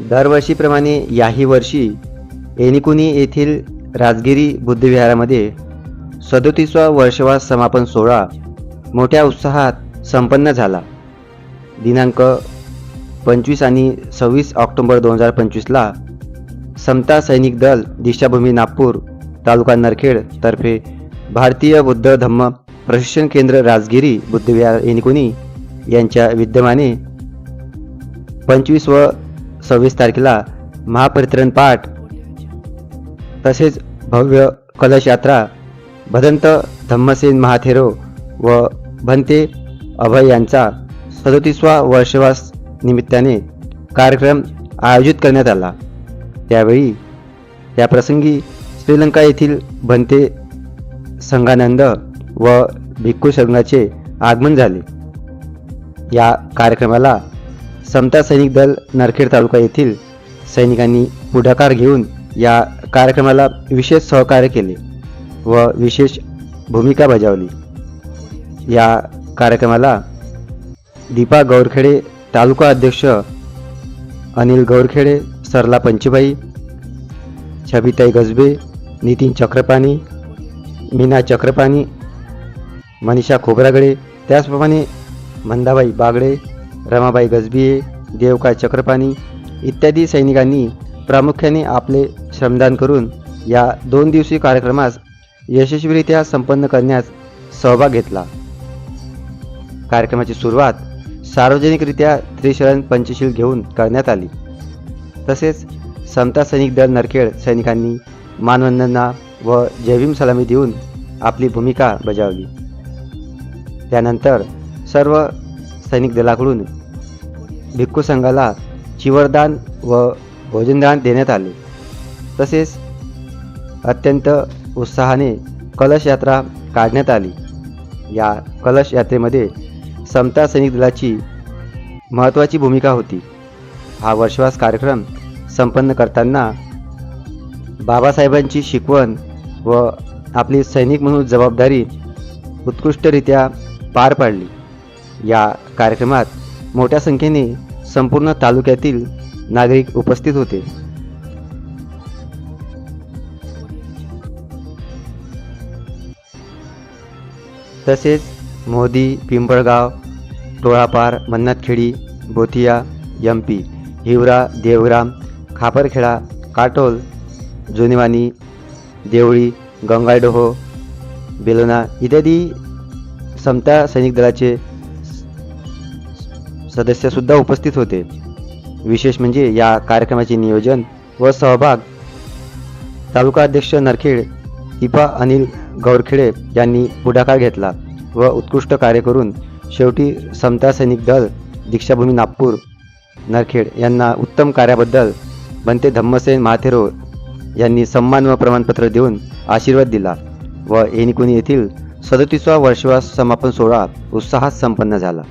दरवर्षीप्रमाणे याही वर्षी एनिकुनी येथील राजगिरी बुद्धविहारामध्ये सदोतीसवा वर्षवास समापन सोहळा मोठ्या उत्साहात संपन्न झाला. दिनांक पंचवीस आणि सव्वीस ऑक्टोबर दोन हजार पंचवीसला समता सैनिक दल दीक्षाभूमी नागपूर तालुका नरखेड तर्फे भारतीय बुद्ध धम्म प्रशिक्षण केंद्र राजगिरी बुद्धविहार एनिकुनी यांच्या विद्यमाने पंचवीस व सव्वीस तारखेला महापरित्रण पाठ तसेच भव्य कलश यात्रा भदंत धम्मसेन महाथेरो व भंते अभय यांचा सदोतीसवा वर्षवास निमित्ताने कार्यक्रम आयोजित करण्यात आला. त्यावेळी या प्रसंगी श्रीलंका येथील भंते संघानंद व भिक्खू संघाचे आगमन झाले. या कार्यक्रमाला समता सैनिक दल नरखेड तालुका येथील सैनिकांनी पुढाकार घेऊन या कार्यक्रमाला विशेष सहकार्य केले व विशेष भूमिका बजावली. या कार्यक्रमाला दीपा गौरखेडे तालुका अध्यक्ष अनिल गौरखेडे सरला पंचबाई छबिताई गजबे नितीन चक्रपाणी मीना चक्रपाणी मनीषा खोबरागडे त्याचप्रमाणे मंदाबाई बागडे रमाबाई गजबिये देवकाय चक्रपाणी इत्यादी सैनिकांनी प्रामुख्याने आपले श्रमदान करून या दोन दिवसीय कार्यक्रमास यशस्वीरित्या संपन्न करण्यास सहभाग घेतला. कार्यक्रमाची सुरुवात सार्वजनिकरित्या त्रिशरण पंचशील घेऊन करण्यात आली. तसेच समता सैनिक दल नरखेड सैनिकांनी मानवंदना व जयभीम सलामी देऊन आपली भूमिका बजावली. त्यानंतर सर्व सैनिक दलाकडून भिक्खू संघाला चिवरदान व भोजनदान देण्यात आले. तसेच अत्यंत उत्साहाने कलश यात्रा काढण्यात आली. या कलश यात्रेमध्ये समता सैनिक दलाची महत्त्वाची भूमिका होती. हा वर्षवास कार्यक्रम संपन्न करताना बाबासाहेबांची शिकवण व आपली सैनिक म्हणून जबाबदारी उत्कृष्टरित्या पार पाडली. या कार्यक्रमात मोठ्या संख्येने संपूर्ण तालुक्यातील नागरिक उपस्थित होते. तसेच मोदी पिंपळगाव टोळापार मन्नतखेडी बोथिया यमपी हिवरा देवराम खापरखेडा काटोल जुनेवानी देवळी गंगाडोहो बेलोना इत्यादी समता सैनिक दलाचे सदस्यसुद्धा उपस्थित होते. विशेष म्हणजे या कार्यक्रमाचे नियोजन व सहभाग तालुका अध्यक्ष नरखेड इपा अनिल गौरखेडे यांनी पुढाकार घेतला व उत्कृष्ट कार्य करून शेवटी समता सैनिक दल दीक्षाभूमी नागपूर नरखेड यांना उत्तम कार्याबद्दल बनते धम्मसेन महाथेरो यांनी सन्मान व प्रमाणपत्र देऊन आशीर्वाद दिला व एनिकुनी येथील सदतीसवा वर्षवास समापन सोहळा उत्साहात संपन्न झाला.